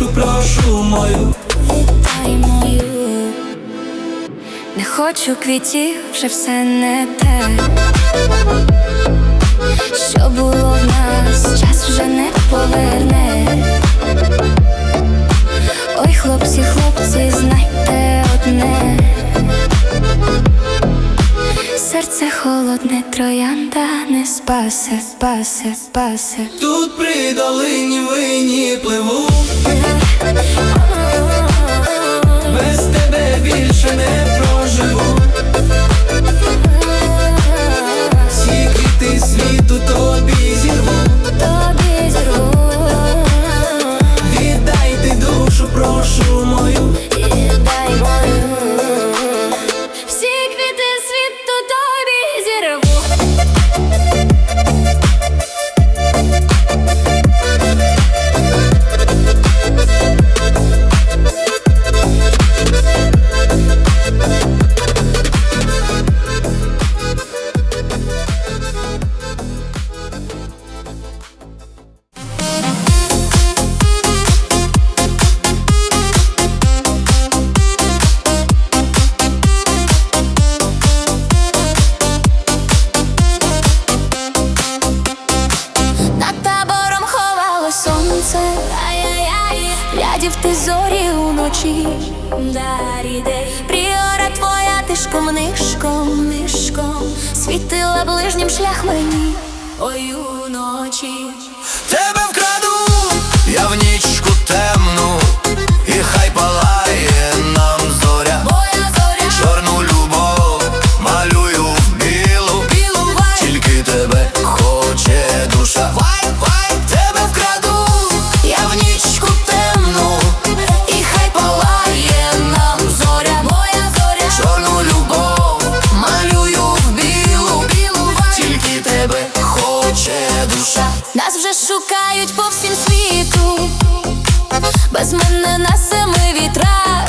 душу, прошу мою. віддай мою. Не хочу квітів, вже все не те. Що було в нас, час вже не поверне. Ой, хлопці, хлопці, знайте одне. Троянда не спасе, спасе, спасе. Тут при долині вині пливу, без тебе більше не зорі уночі, Даріде, пріора твоя тишком нишком, нишком, світила ближнім шлях мені, ой уночі. Душа. Нас вже шукають по всім світу, без мене на семи вітрах,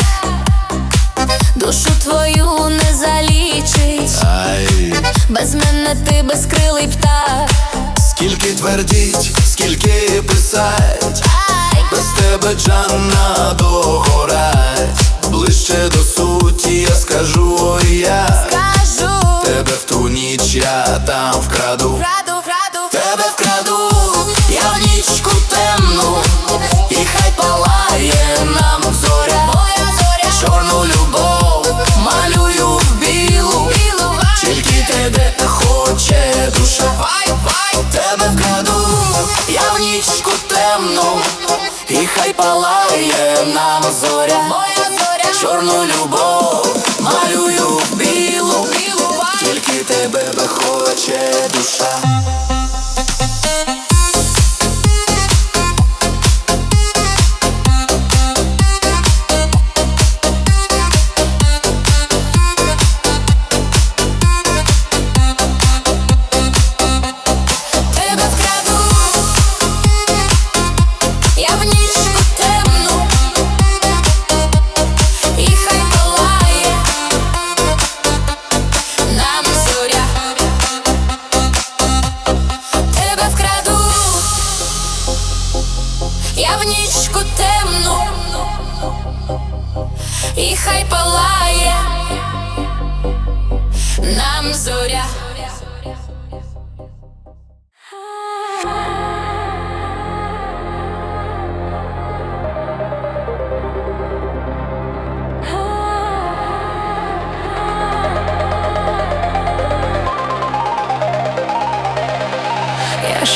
душу твою не залічить, Ай. без мене ти безкрилий птах. Скільки твердіть, скільки писать, Ай, без тебе Джанна догорать. Ближче до суті я скажу, ой я. Кажу, тебе в ту ніч я там вкраду, палає нам зоря. моя зоря, Чорну любов малюю в білу, білу тільки тебе хоче душа.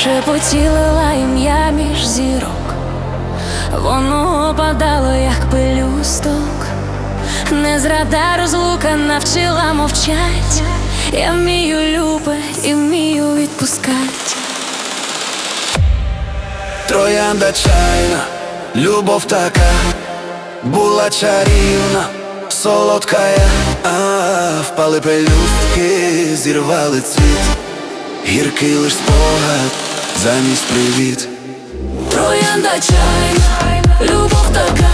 Я шепотіла ім'я між зірок, воно опадало, як пелюсток, не зрада розлука навчила мовчать. Я вмію любить і вмію відпускать. Троянда чайна, любов така, була чарівна, солодкая, а впали пелюстки, зірвали цвіт, гіркий лиш спогад, замість привіт. Троянда чайна, любов така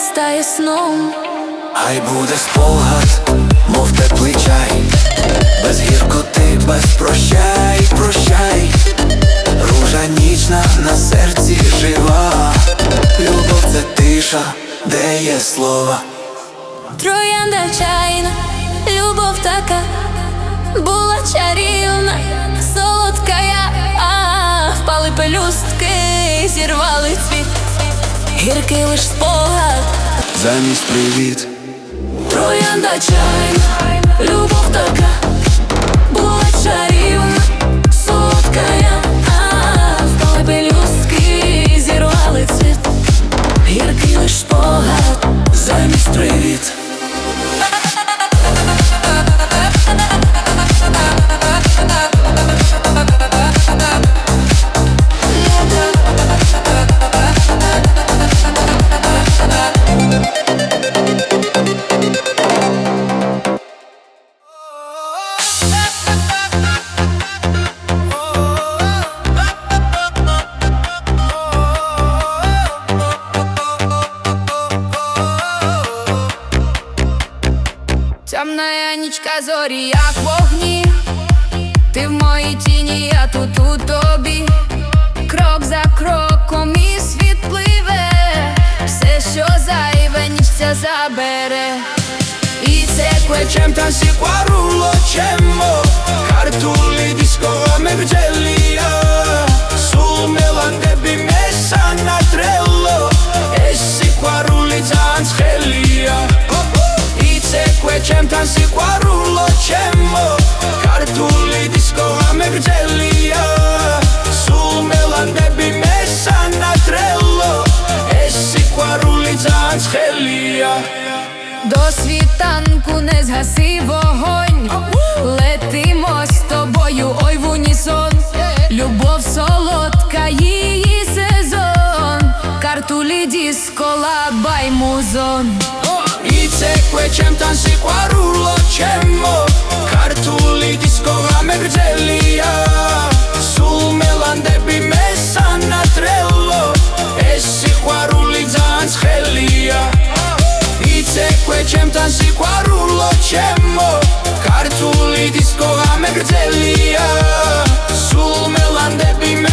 стає сном. Хай буде спогад, мов теплий чай, без гіркоти, без прощай, прощай, ружа нічна на серці жива, любов це тиша, де є слова. Троянда чайна, любов така була чарівна, солодкая, а впали пелюстки, зірвали цвіт, гіркий лиш спогад. Замість привіт. Троянда чайна, любов така була чарівна, солодкая, а впали пелюстки, зірвали цвіт, гіркий лиш погад Замість привіт. Нічка зорі, як вогні, ти в моїй тіні, я тут у тобі, крок за кроком і світ пливе, все, що зайве, ніч ця забере. І це melande bimessa natrello Essi quarulli zanschelia I це tansi quarullo cemmo Cartulli disco a di scola mergellia Sul melande bimessa natrello Essi quarulli zanschelia До світанку не згаси вогонь, летимо з тобою, ой в унісон, любов солодка, її сезон, картулі діскола баймузон. იცეკვე ჩემთან სიყვარულო ჩემო ქართული დისკო გამეგრძელია სულ მელანდები მე სანატრელო ეს სიყვარული ძალიან ცხელია. იცეკვე ჩემთან სიყვარულო ჩემო ქართული დისკო გამეგრძელია სულ მელანდები მე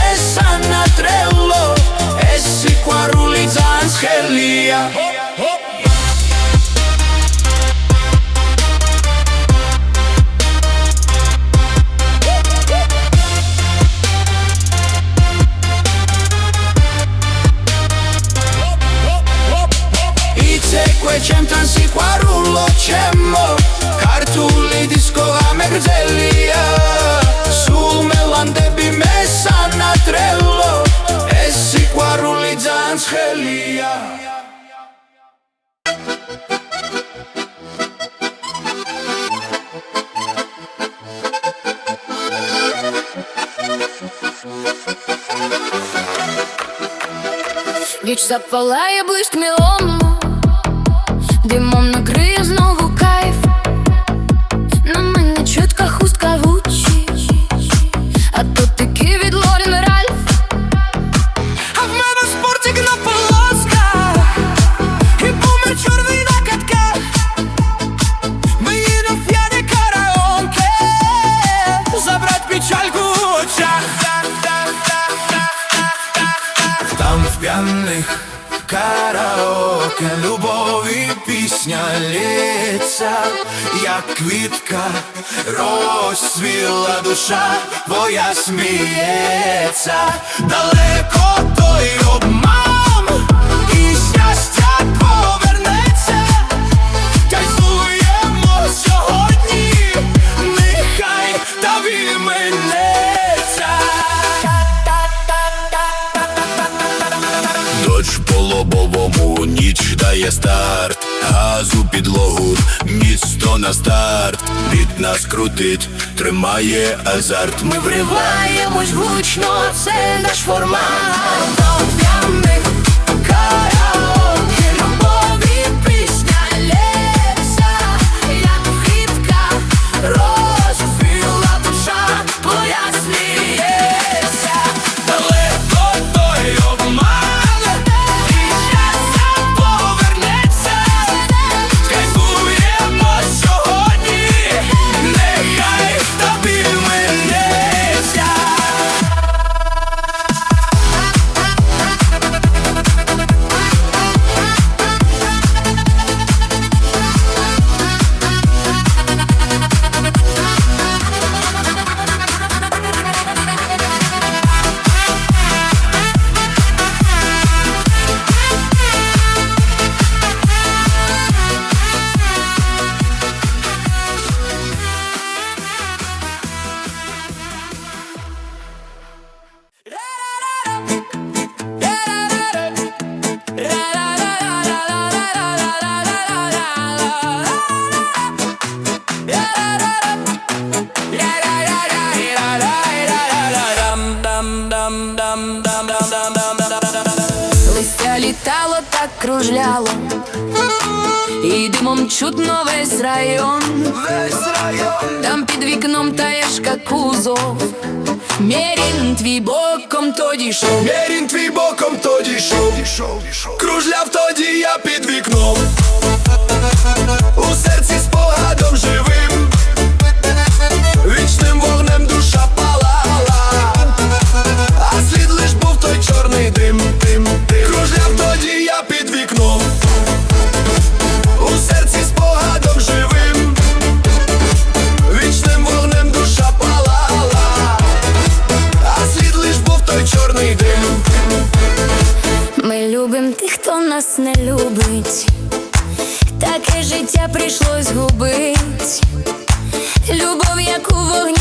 запалає блиск мілому, димом накриє знову кайф. На мене чітка хустка Гуччі, а то таки квітка, розцвіла душа, твоя сміється, далеко той обман, і щастя повернеться, Тяйзуємо сьогодні, нехай тобі минеться Дощ по лобовому ніч дає старт, газу підлогу на старт, від нас крутить, тримає азарт. Ми Вриваємось гучно, це наш формат. До п'яних Листя літало, так кружляло, і димом чутно весь район. Весь район Там під вікном таєшка кузов. Мерін твій боком тоді йшов. Мерін твій боком тоді йшов Кружляв тоді я під вікном Вогні